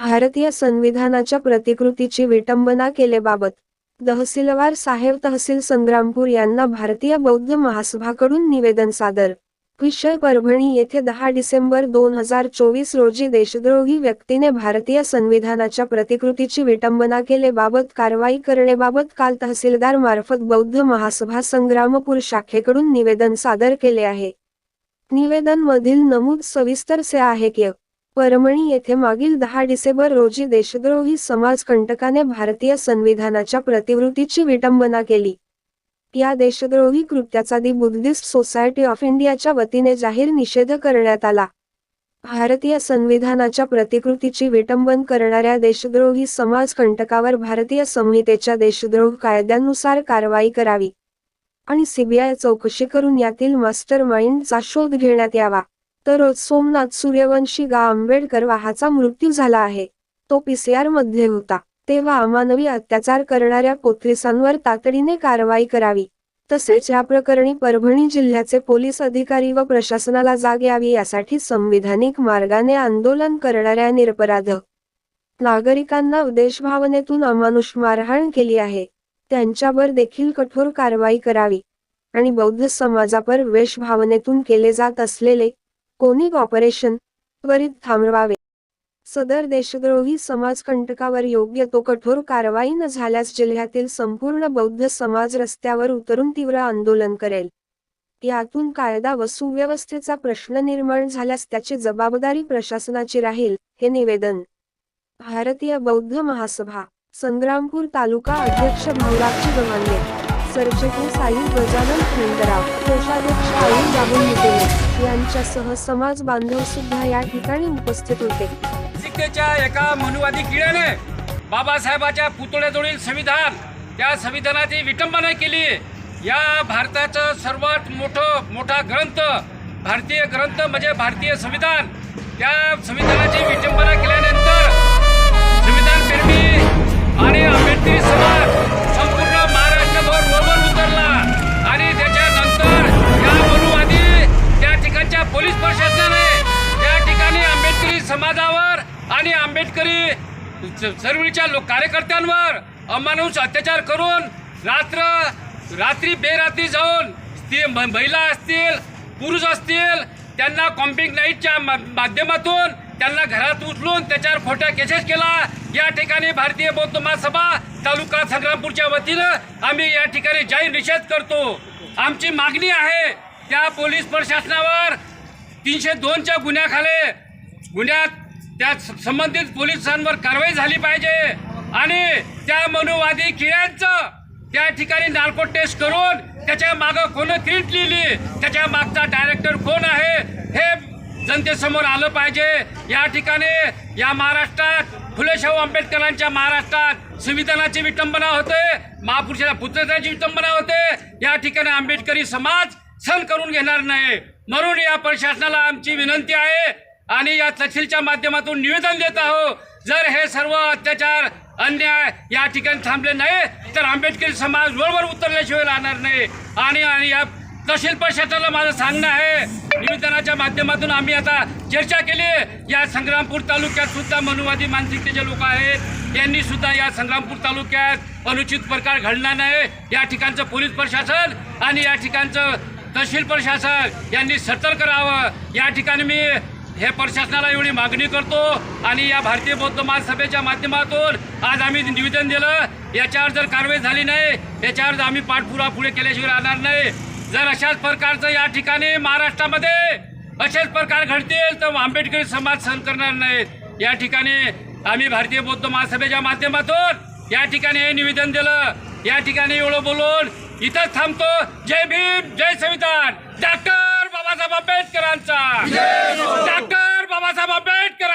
भारतीय संविधानाच्या प्रतिकृतीची विटंबना केलेबाबत तहसीलवार साहेब तहसील संग्रामपूर यांना भारतीय बौद्ध महासभाकडून निवेदन सादर. विषय परभणी येथे दहा डिसेंबर दोन हजार चोवीस रोजी देशद्रोही व्यक्तीने भारतीय संविधानाच्या प्रतिकृतीची विटंबना केलेबाबत कारवाई करणेबाबत काल तहसीलदार मार्फत बौद्ध महासभा संग्रामपूर शाखेकडून निवेदन सादर केले आहे. निवेदन मधील नमूद सविस्तर से आहे की परमणी येथे मागील दहा डिसेंबर रोजी देशद्रोही समाजकंटकाने भारतीय संविधानाच्या प्रतिवृत्तीची विटंबना केली. या देशद्रोही कृत्याचा दि बुद्धिस्ट सोसायटी ऑफ इंडियाच्या वतीने जाहीर निषेध करण्यात आला. भारतीय संविधानाच्या प्रतिकृतीची विटंबन करणाऱ्या देशद्रोही समाजकंटकावर भारतीय संहितेच्या देशद्रोह कायद्यानुसार कारवाई करावी. आणि सीबीआय चौकशी करून यातील मास्टर माइंडचा शोध घेण्यात यावा. तर सोमनाथ सूर्यवंशी गा. आंबेडकर वाहाचा मृत्यू झाला आहे. तो पीसीआरमध्ये होता. तेव्हा अमानवी अत्याचार करणाऱ्या कोथरीसांवर तातडीने कारवाई करावी. तसेच या प्रकरणी परभणी जिल्ह्याचे पोलीस अधिकारी व प्रशासनाला जाग यावी यासाठी संविधानिक मार्गाने आंदोलन करणाऱ्या निरपराध नागरिकांना देशभावनेतून अमानुष मारहाण केली आहे. त्यांच्यावर देखील कठोर कारवाई करावी आणि बौद्ध समाजापर वेशभावनेतून केले जात असलेले कोणी ऑपरेशन त्वरित थांबवावे? सदर देशद्रोही समाजकंटकावर योग्य तो कठोर कारवाई न झाल्यास जिल्ह्यातील संपूर्ण बौद्ध समाज रस्त्यावर उतरून तीव्र आंदोलन करेल. यातून कायदा व सुव्यवस्थेचा प्रश्न निर्माण झाल्यास त्याची जबाबदारी प्रशासनाची राहील हे निवेदन. भारतीय बौद्ध महासभा संग्रामपूर तालुका अध्यक्ष भाऊराजी गव्हाणे. सरचिटणीस साई गजानन खेंदरा कोषाध्यक्ष आई राहुल नितेले यांच्यासह समाज बांधव सुद्धा या ठिकाणी उपस्थित होते. नागरिकतेच्या एका मनुवादी किड्याने बाबासाहेबाच्या पुतळ्याजवळील संविधान त्या संविधानाची विटंबना केली. या भारताचं सर्वात मोठं मोठा ग्रंथ भारतीय ग्रंथ म्हणजे भारतीय संविधान त्या संविधानाची विटंबना केल्याने समाजावर आणि आंबेडकरी च- चळवळीच्या लोक कार्यकर्त्यांवर अमानुष अत्याचार करून रात्र रात्री बेरात्री जाऊन स्त्री म- महिला असतील पुरुष असतील त्यांना कॉम्पिंग नाईटच्या माध्यमातून त्यांना घरात उचलून त्याच्यावर खोट्या केसेस केला. या ठिकाणी भारतीय बौद्ध महासभा तालुका संग्रामपूरच्या वतीनं आम्ही या ठिकाणी जाहीर निषेध करतो. आमची मागणी आहे त्या पोलीस प्रशासनावर तीनशे दोनच्या गुन्ह्याखाली गुन्ह्यात त्या संबंधित पोलिसांवर कारवाई झाली पाहिजे आणि त्या मनुवादी किड्यांचं त्या ठिकाणी नार्को टेस्ट करून त्याच्या मागं कोण क्रीट लिहिली? त्याच्या मागचा डायरेक्टर कोण आहे? हे जनतेसमोर आलं पाहिजे. या ठिकाणी या महाराष्ट्रात फुलेशाहू आंबेडकरांच्या महाराष्ट्रात संविधानाची विटंबना होते. महापुरुषाच्या पुत्रताची विटंबना होते. या ठिकाणी आंबेडकरी समाज सहन करून घेणार नाही. म्हणून या प्रशासनाला आमची विनंती आहे. आणि या तहसीलच्या माध्यमातून निवेदन देत आहोत जर हे सर्व अत्याचार अन्याय या ठिकाणी थांबले नाही तर आंबेडकरी समाज बरोबर उतरल्याशिवाय राहणार नाही. आणि आणि या तहसील प्रशासनाला माझं सांगणं आहे निवेदनाच्या माध्यमातून आम्ही आता चर्चा केली. या संग्रामपूर तालुक्यात सुद्धा मनुवादी मानसिकतेचे लोक आहेत. यांनी सुद्धा या संग्रामपूर तालुक्यात अनुचित प्रकार घडणार नाही. या ठिकाणचं पोलीस प्रशासन आणि या ठिकाणचं तहसील प्रशासन यांनी सतर्क राहावं. या ठिकाणी मी हे प्रशासनाला एवढी मागणी करतो आणि या भारतीय बौद्ध महासभेच्या माध्यमातून आज आम्ही निवेदन दिलं याच्यावर जर कारवाई झाली नाही याच्यावर आम्ही पाठपुरा पुढे केल्याशिवाय राहणार नाही. जर अशाच प्रकारचं या ठिकाणी महाराष्ट्रामध्ये असेच प्रकार घडतील तर आंबेडकरी समाज सहन करणार नाहीत. या ठिकाणी आम्ही भारतीय बौद्ध महासभेच्या माध्यमातून या ठिकाणी हे निवेदन दिलं. या ठिकाणी एवढं बोलून इथंच थांबतो. जय भीम जय संविधान. डॉक्टर बाबासाहेब आंबेडकरांचा. बाबासाहेब आंबेडकरांचा